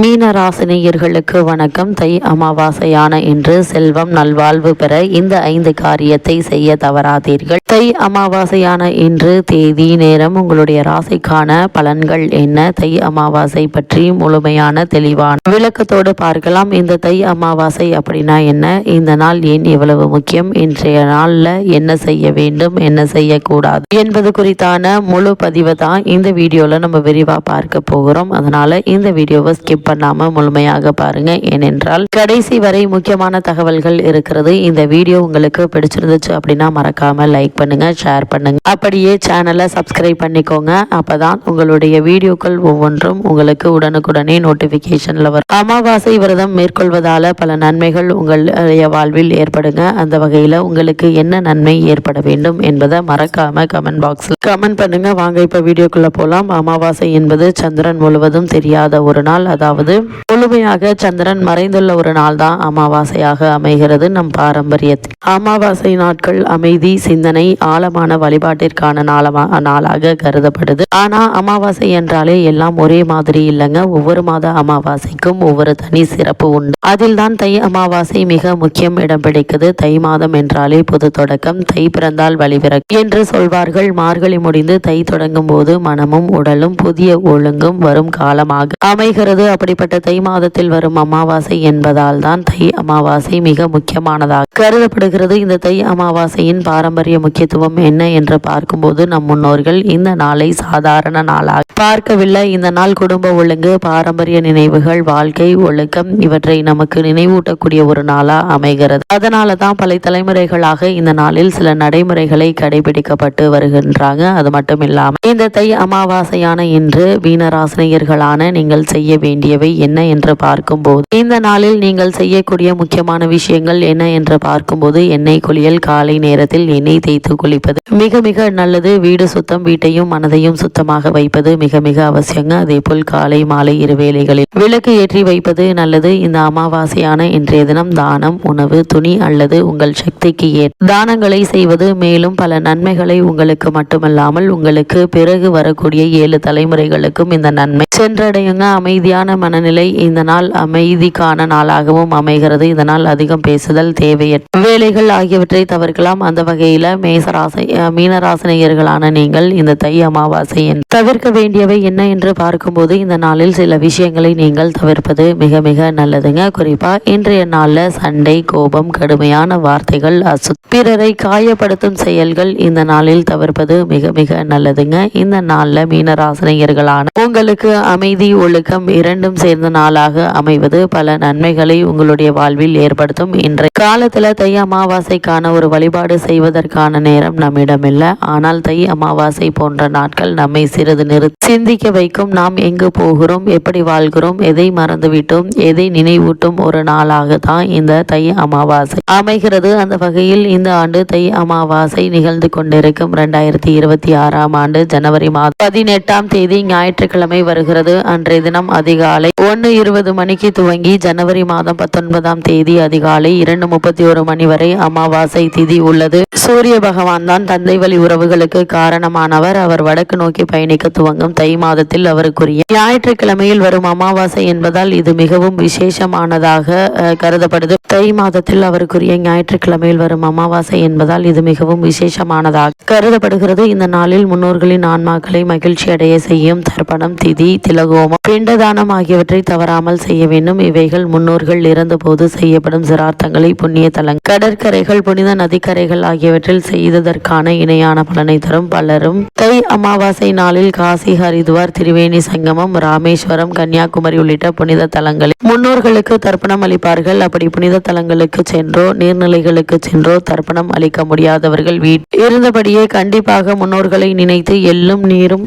மீனராசினியர்களுக்கு வணக்கம். தை அமாவாசையான இன்று செல்வம் நல்வாழ்வு பெற இந்த ஐந்து காரியத்தை செய்ய தவறாதீர்கள். தை அமாவாசையான இன்று தேதி நேரம் உங்களுடைய ராசிக்கான பலன்கள் என்ன? தை அமாவாசை பற்றி முழுமையான தெளிவான விளக்கத்தோடு பார்க்கலாம். இந்த தை அமாவாசை அப்படின்னா என்ன? இந்த நாள் ஏன் இவ்வளவு முக்கியம்? இன்றைய நாள்ல என்ன செய்ய வேண்டும்? என்ன செய்யக்கூடாது? என்பது குறித்தான முழு பதிவை தான் இந்த வீடியோவில் நம்ம விரிவா பார்க்க போகிறோம். அதனால இந்த வீடியோவை ஸ்கிப் பண்ணாம முழுமையாக பாருங்க. ஏனென்றால் கடைசி வரை முக்கியமான தகவல்கள் இருக்கிறது. இந்த வீடியோ உங்களுக்கு பிடிச்சிருந்துச்சு அப்படின்னா மறக்காம லைக் பண்ணுங்க ஷேர் பண்ணுங்க. அப்படியே சேனலை சப்ஸ்கிரைப் பண்ணிக்கோங்க. அப்பதான் உங்களுடைய வீடியோக்கள் ஒவ்வொன்றும் உங்களுக்கு உடனுக்குடனே நோட்டிபிகேஷன்ல வரும். அமாவாசை விரதம் மேற்கொள்வதால பல நன்மைகள் உங்களுடைய வாழ்வில் ஏற்படுங்க. அந்த வகையில உங்களுக்கு என்ன நன்மை ஏற்பட வேண்டும் என்பதை மறக்காம கமெண்ட் பாக்ஸில் கமெண்ட் பண்ணுங்க. வாங்க இப்ப வீடியோக்குள்ள போலாம். அமாவாசை என்பது சந்திரன் முழுவதும் தெரியாத ஒரு நாள். அதாவது அதாவது முழுமையாக சந்திரன் மறைந்துள்ள ஒரு நாள் தான் அமாவாசையாக அமைகிறது நம் பாரம்பரியத்தில். அமாவாசை நாட்கள் அமைதி சிந்தனை ஆழமான வழிபாட்டிற்கான நாளமா நாளாக கருதப்படுது. ஆனா அமாவாசை என்றாலே எல்லாம் ஒரே மாதிரி இல்லைங்க. ஒவ்வொரு மாத அமாவாசைக்கும் ஒவ்வொரு தனி சிறப்பு உண்டு. அதில் தான் தை அமாவாசை மிக முக்கியம் இடம் பிடிக்குது. தை மாதம் என்றாலே புது தொடக்கம். தை பிறந்தால் வழிபிறக்கும் என்று சொல்வார்கள். மார்கழி முடிந்து தை தொடங்கும் போது மனமும் உடலும் புதிய ஒழுங்கும் வரும் காலமாக அமைகிறது. அப்படி அப்படிப்பட்ட தை மாதத்தில் வரும் அமாவாசை என்பதால் தான் தை அமாவாசை மிக முக்கியமானதாக கருதப்படுகிறது. இந்த தை அமாவாசையின் பாரம்பரிய முக்கியத்துவம் என்ன என்று பார்க்கும்போது நம் முன்னோர்கள் இந்த நாளை சாதாரண நாளாக பார்க்கவில்லை. இந்த நாள் குடும்ப ஒழுங்கு பாரம்பரிய நினைவுகள் வாழ்க்கை ஒழுக்கம் இவற்றை நமக்கு நினைவூட்டக்கூடிய ஒரு நாளா அமைகிறது. அதனால தான் பல தலைமுறைகளாக இந்த நாளில் சில நடைமுறைகளை கடைபிடிக்கப்பட்டு வருகின்றாங்க. அது மட்டும் இல்லாமல் இந்த தை அமாவாசையான இன்று வீணராசினியர்களான நீங்கள் செய்ய ஆகியவை என்ன என்று பார்க்கும்போது இந்த நாளில் நீங்கள் செய்யக்கூடிய முக்கியமான விஷயங்கள் என்ன என்று பார்க்கும்போது எண்ணெய் குளியல் காலை நேரத்தில் எண்ணெய் தேய்த்து குளிப்பது. மிக மிக நல்லது. வீடு சுத்தம் வீட்டையும் மனதையும் சுத்தமாக வைப்பது மிக மிக அவசியங்க. அதே போல் காலை மாலை இரு வேளைகளில் விளக்கு ஏற்றி வைப்பது நல்லது. இந்த அமாவாசையான இன்றைய தினம் தானம் உணவு துணி அல்லது உங்கள் சக்திக்கு ஏற்ப தானங்களை செய்வது. மேலும் பல நன்மைகளை உங்களுக்கு மட்டுமல்லாமல் உங்களுக்கு பிறகு வரக்கூடிய ஏழு தலைமுறைகளுக்கும் இந்த நன்மை சென்றடையுங்க. அமைதியான மனநிலை இந்த நாள் அமைதிக்கான நாளாகவும் அமைகிறது. இதனால் அதிகம் பேசுதல் தேவையற்ற வேலைகள் ஆகியவற்றை தவிர்க்கலாம். அந்த வகையில மேசராசை அஹ், மீனராசினியர்களான நீங்கள் இந்த தை அமாவாசை தவிர்க்க வேண்டியவை என்ன என்று பார்க்கும்போது இந்த நாளில் சில விஷயங்களை நீங்கள் தவிர்ப்பது மிக மிக நல்லதுங்க. குறிப்பா இன்றைய நாள்ல சண்டை கோபம் கடுமையான வார்த்தைகள் அசு பிறரை காயப்படுத்தும் செயல்கள் இந்த நாளில் தவிர்ப்பது மிக மிக நல்லதுங்க. இந்த நாள்ல மீனராசினியர்களான உங்களுக்கு அமைதி ஒழுக்கம் இரண்டும் சேர்ந்த நாளாக அமைவது பல நன்மைகளை உங்களுடைய வாழ்வில் ஏற்படுத்தும். இன்றைய காலத்தில் தை அமாவாசைக்கான ஒரு வழிபாடு செய்வதற்கான நேரம் நம்மிடம் இல்லை ஆனால் தை அமாவாசை போன்ற நாட்கள் நம்மை சிறிது நிறுத்தி சிந்திக்க வைக்கும். நாம் எங்கு போகிறோம்? எப்படி வாழ்கிறோம்? எதை மறந்துவிட்டோம்? எதை நினைவூட்டும்? ஒரு நாளாக தான் இந்த தை அமாவாசை அமைகிறது. அந்த வகையில் இந்த ஆண்டு தை அமாவாசை நிகழ்ந்து கொண்டிருக்கும். இரண்டாயிரத்தி இருபத்தி ஆறாம் ஆண்டு ஜனவரி மாதம் பதினெட்டாம் தேதி ஞாயிற்றுக்கிழமை வருகிறது. அன்றைய தினம் அதிகாலை காலை ஒன்று இருபது மணிக்கு துவங்கி ஜனவரி மாதம் பத்தொன்பதாம் தேதி அதிகாலை இரண்டு முப்பத்தி ஒரு மணி வரை அமாவாசை திதி உள்ளது. சூரிய பகவான் தான் தந்தை வழி உறவுகளுக்கு காரணமானவர். அவர் வடக்கு நோக்கி பயணிக்க துவங்கும் தை மாதத்தில் அவருக்குரிய ஞாயிற்றுக்கிழமையில் வரும் அமாவாசை என்பதால் இது மிகவும் விசேஷமானதாக கருதப்படுது. தை மாதத்தில் அவருக்குரிய ஞாயிற்றுக்கிழமையில் வரும் அமாவாசை என்பதால் இது மிகவும் விசேஷமானதாக கருதப்படுகிறது. இந்த நாளில் முன்னோர்களின் ஆன்மாக்களை மகிழ்ச்சி அடைய செய்யும் தர்ப்பணம் திதி திலகோமம் பிண்டதானம் ஆகிய ஆகியவற்றை தவறாமல் செய்ய வேண்டும். இவைகள் முன்னோர்கள் இறந்தபோது செய்யப்படும் சிரார்த்தங்களை புண்ணிய தலங்கள் கடற்கரைகள் புனித நதிக்கரைகள் ஆகியவற்றில் செய்ததற்கான இணையான பலனை தரும். பலரும் தை அமாவாசை நாளில் காசி ஹரித்வார் திரிவேணி சங்கமம் ராமேஸ்வரம் கன்னியாகுமரி உள்ளிட்ட புனித தலங்களில் முன்னோர்களுக்கு தர்ப்பணம் அளிப்பார்கள். அப்படி புனித தலங்களுக்கு சென்றோ நீர்நிலைகளுக்கு சென்றோ தர்ப்பணம் அளிக்க முடியாதவர்கள் வீட் இருந்தபடியே கண்டிப்பாக முன்னோர்களை நினைத்து எள்ளும் நீரும்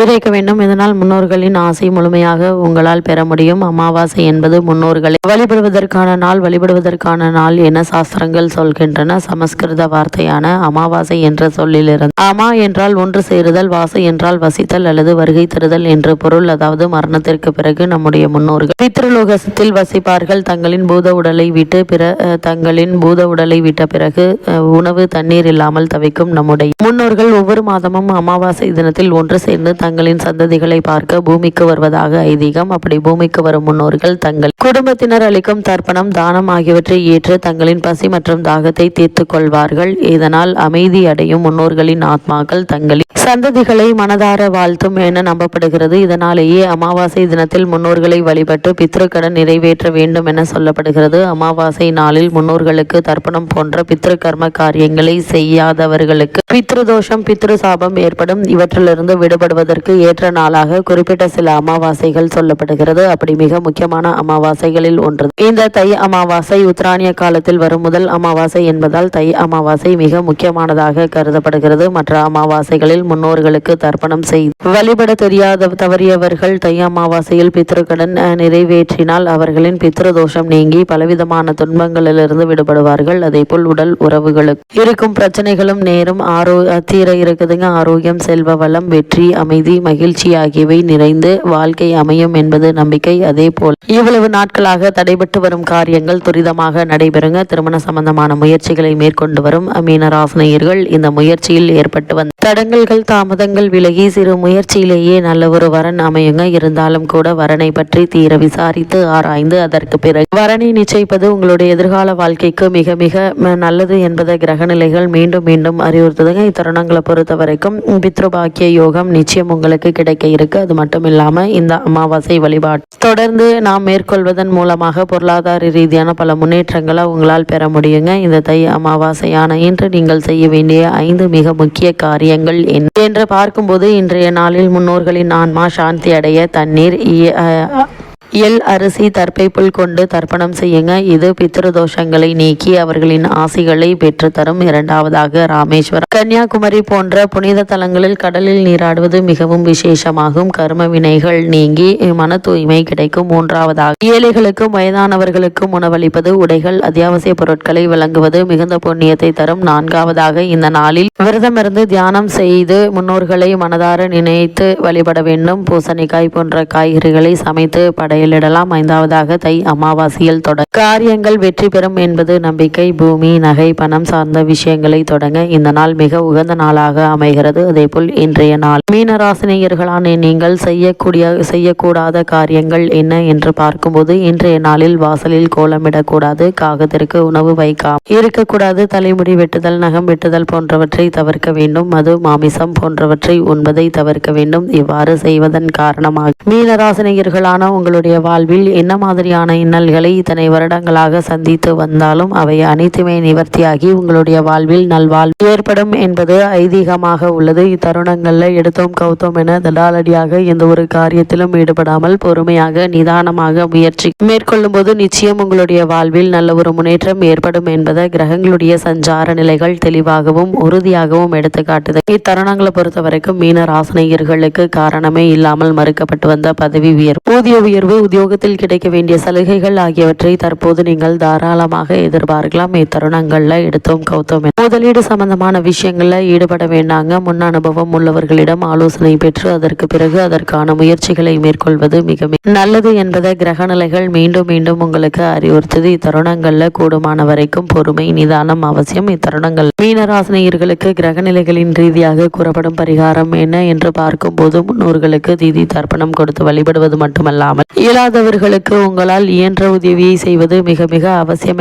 இறைக்க வேண்டும் இதனால் முன்னோர்களின் ஆசை முழுமையாக உங்களால் பெற முடியும். அமாவாசை என்பது முன்னோர்களை. வழிபடுவதற்கான நாள் வழிபடுவதற்கான நாள் என சாஸ்திரங்கள் சொல்கின்றன. சமஸ்கிருத வார்த்தையான அமாவாசை என்ற சொல்லிலிருந்து. அமா என்றால் ஒன்று சேருதல் வாசை என்றால் வசித்தல் அல்லது வருகை தருதல் என்று பொருள். அதாவது மரணத்திற்கு பிறகு நம்முடைய முன்னோர்கள். பித்ருலோகத்தில் வசிப்பார்கள். தங்களின் பூத உடலை விட்டு பிற தங்களின் பூத உடலை விட்ட பிறகு உணவு தண்ணீர் இல்லாமல் தவிக்கும் நம்முடைய முன்னோர்கள். ஒவ்வொரு மாதமும் அமாவாசை தினத்தில் ஒன்று சேர்ந்து தங்களின் சந்ததிகளை பார்க்க பூமிக்கு வருவதாக ஐதீகம். அப்படி பூமிக்கு வரும் முன்னோர்கள் தங்கள் குடும்பத்தினர் அளிக்கும் தர்ப்பணம் தானம் ஆகியவற்றை ஏற்று தங்களின் பசி மற்றும் தாகத்தை தீர்த்துக் கொள்வார்கள். இதனால் அமைதி அடையும் முன்னோர்களின் ஆத்மாக்கள் தங்களின் சந்ததிகளை மனதார வாழ்த்தும் என நம்பப்படுகிறது. இதனாலேயே அமாவாசை தினத்தில் முன்னோர்களை வழிபட்டு பித்ருக்கடன் நிறைவேற்ற வேண்டும் என சொல்லப்படுகிறது. அமாவாசை நாளில் முன்னோர்களுக்கு தர்ப்பணம் போன்ற பித்ரு கர்ம காரியங்களை செய்யாதவர்களுக்கு பித்ரு தோஷம் பித்ரு சாபம் ஏற்படும். இவற்றிலிருந்து விடுபடுவது விடுபடுவதற்கு ஏற்ற நாளாக குறிப்பிட்ட சில அமாவாசைகள் சொல்லப்படுகிறது. அப்படி மிக முக்கியமான அமாவாசைகளில் ஒன்று. இந்த தை அமாவாசை உத்தராணிய காலத்தில் வரும் முதல் அமாவாசை என்பதால் தை அமாவாசை மிக முக்கியமானதாக கருதப்படுகிறது. மற்ற அமாவாசைகளில் முன்னோர்களுக்கு தர்ப்பணம் செய்து வழிபட தெரியாத தவறியவர்கள் தை அமாவாசையில் பித்ருக்கடன் நிறைவேற்றினால் அவர்களின் பித்ரு தோஷம் நீங்கி பலவிதமான துன்பங்களிலிருந்து விடுபடுவார்கள். அதே போல் உடல் உறவுகளுக்கு. இருக்கும் பிரச்சனைகளும் நேரும் ஆரோ தீர இருக்குதுங்க. ஆரோக்கியம் செல்வ வளம் வெற்றி அமை அமைதி மகிழ்ச்சி ஆகியவை நிறைந்து வாழ்க்கை அமையும் என்பது நம்பிக்கை. அதே போல் இவ்வளவு நாட்களாக தடைபட்டு வரும் காரியங்கள் துரிதமாக நடைபெறுங்க. திருமண சம்பந்தமான முயற்சிகளை மேற்கொண்டு வரும் மீனராசினியர்கள் இந்த முயற்சியில் ஏற்பட்டு வந்த தடங்கல்கள் தாமதங்கள் விலகி சிறு முயற்சியிலேயே நல்ல ஒரு வரன் அமையுங்க. இருந்தாலும் கூட வரனை பற்றி தீர விசாரித்து ஆராய்ந்து அதற்கு பிறகு வரனை நிச்சயிப்பது உங்களுடைய எதிர்கால வாழ்க்கைக்கு மிக மிக நல்லது என்பதை கிரகநிலைகள் மீண்டும் மீண்டும் அறிவுறுத்துதுங்க. இத்தருணங்களை பொறுத்த வரைக்கும் பித்ருபாக்கிய யோகம் நிச்சயம் உங்களுக்கு கிடைக்க இருக்கு. அது மட்டும் இல்லாம இந்த அமாவாசை வழிபாடு. தொடர்ந்து நாம் மேற்கொள்வதன் மூலமாக பொருளாதார ரீதியான பல முன்னேற்றங்களை உங்களால் பெற முடியுங்க. இந்த தை அமாவாசையான இன்று நீங்கள் செய்ய வேண்டிய ஐந்து மிக முக்கிய காரியங்கள் என்று பார்க்கும்போது இன்றைய நாளில் முன்னோர்களின் ஆன்மா சாந்தி அடைய தண்ணீர் எல் அரிசி தற்பைப்புள் கொண்டு தர்ப்பணம் செய்யுங்க. இது பித்திருதோஷங்களை நீக்கி அவர்களின் ஆசிகளை பெற்றுத்தரும். இரண்டாவதாக ராமேஸ்வரம். கன்னியாகுமரி போன்ற புனித தலங்களில் கடலில் நீராடுவது மிகவும் விசேஷமாகும். கர்ம வினைகள் நீங்கி மன தூய்மை கிடைக்கும். மூன்றாவதாக ஏழைகளுக்கும் வயதானவர்களுக்கும் உணவளிப்பது. உடைகள் அத்தியாவசிய பொருட்களை வழங்குவது மிகுந்த புண்ணியத்தை தரும். நான்காவதாக இந்த நாளில் விரதமிருந்து தியானம் செய்து முன்னோர்களை மனதார நினைத்து வழிபட வேண்டும். பூசணிக்காய் போன்ற காய்கறிகளை சமைத்து படையலிடலாம் ஐந்தாவதாக தை அமாவாசையில் தொடர் காரியங்கள் வெற்றி பெறும் என்பது நம்பிக்கை பூமி நகை பணம் சார்ந்த விஷயங்களை தொடங்க இந்த நாள் மிக உகந்த நாளாக அமைகிறது. அதேபோல் இன்றைய நாள் மீனராசினியர்களான நீங்கள் செய்யக்கூடிய செய்யக்கூடாத காரியங்கள் என்ன என்று பார்க்கும்போது இன்றைய நாளில் வாசலில் கோலமிடக்கூடாது காகத்திற்கு உணவு வைக்காம இருக்கக்கூடாது தலைமுடி வெட்டுதல் நகம் வெட்டுதல் போன்றவற்றை தவிர்க்க வேண்டும். மது மாமிசம் போன்றவற்றை உண்பதை தவிர்க்க வேண்டும். இவ்வாறு செய்வதன் காரணமாக மீனராசினியர்களான உங்களுடைய வாழ்வில் என்ன மாதிரியான இன்னல்களை இத்தனை வருடங்களாக சந்தித்து வந்தாலும் அவை அனைத்துமே நிவர்த்தியாகி உங்களுடைய வாழ்வில் நல்வாழ்வு ஏற்படும் என்பது ஐதீகமாக உள்ளது. இத்தருணங்களில் எடுத்தோம் கவுத்தோம் என தடாலடியாக எந்த ஒரு காரியத்திலும் ஈடுபடாமல் பொறுமையாக நிதானமாக முயற்சி மேற்கொள்ளும் போது நிச்சயம் உங்களுடைய வாழ்வில் நல்ல ஒரு முன்னேற்றம் ஏற்படும் என்பதை கிரகங்களுடைய சஞ்சார நிலைகள் தெளிவாகவும் உறுதியாகவும் எடுத்து காட்டுது இத்தருணங்களை பொறுத்த வரைக்கும் மீன ராசனையர்களுக்கு காரணமே இல்லாமல் மறுக்கப்பட்டு வந்த பதவி உயர்வு. ஊதிய உயர்வு உத்தியோகத்தில் கிடைக்க வேண்டிய சலுகைகள் ஆகியவற்றை தற்போது நீங்கள் தாராளமாக எதிர்பார்க்கலாம். இத்தருணங்கள்ல எடுத்தோம் கௌத்தம் முதலீடு சம்பந்தமான விஷயங்கள்ல ஈடுபட வேண்டாங்க. முன் அனுபவம் உள்ளவர்களிடம் ஆலோசனை பெற்று அதற்கு பிறகு அதற்கான முயற்சிகளை மேற்கொள்வது மிக நல்லது என்பதை கிரகநிலைகள் மீண்டும் மீண்டும் உங்களுக்கு அறிவுறுத்தது. இத்தருணங்கள்ல கூடுமான வரைக்கும் பொறுமை நிதானம் அவசியம். இத்தருணங்கள் மீனராசினியர்களுக்கு கிரகநிலைகளின் ரீதியாக கூறப்படும் பரிகாரம் என்ன என்று பார்க்கும்போது முன்னோர்களுக்கு தீதி தர்ப்பணம் கொடுத்து வழிபடுவது மட்டுமல்லாமல் இயலாதவர்களுக்கு உங்களால் இயன்ற உதவியை செய்வது மிக மிக அவசியம்